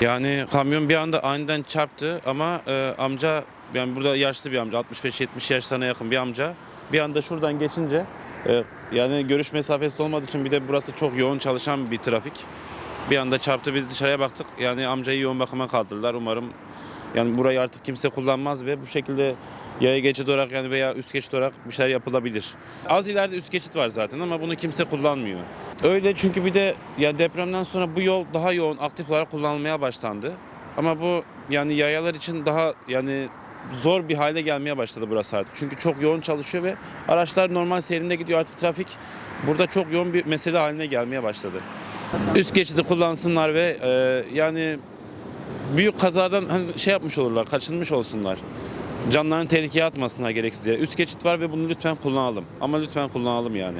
Yani kamyon bir anda aniden çarptı ama e, amca yani burada yaşlı bir amca 65-70 yaşlarına yakın bir amca bir anda şuradan geçince e, yani görüş mesafesi olmadığı için bir de burası çok yoğun çalışan bir trafik. Bir anda çarptı biz dışarıya baktık yani amcayı yoğun bakıma kaldırdılar umarım yani burayı artık kimse kullanmaz ve bu şekilde yaya geçit olarak yani veya üst geçit olarak bir şeyler yapılabilir. Az ileride üst geçit var zaten ama bunu kimse kullanmıyor. Öyle çünkü bir de ya depremden sonra bu yol daha yoğun aktif olarak kullanılmaya başlandı. Ama bu yani yayalar için daha yani zor bir hale gelmeye başladı burası artık. Çünkü çok yoğun çalışıyor ve araçlar normal seyrinde gidiyor artık trafik burada çok yoğun bir mesele haline gelmeye başladı. Üst geçidi kullansınlar ve e, yani büyük kazadan hani şey yapmış olurlar, kaçınmış olsunlar. Canlarını tehlikeye atmasınlar gereksiz yere. Üst geçit var ve bunu lütfen kullanalım. Ama lütfen kullanalım yani.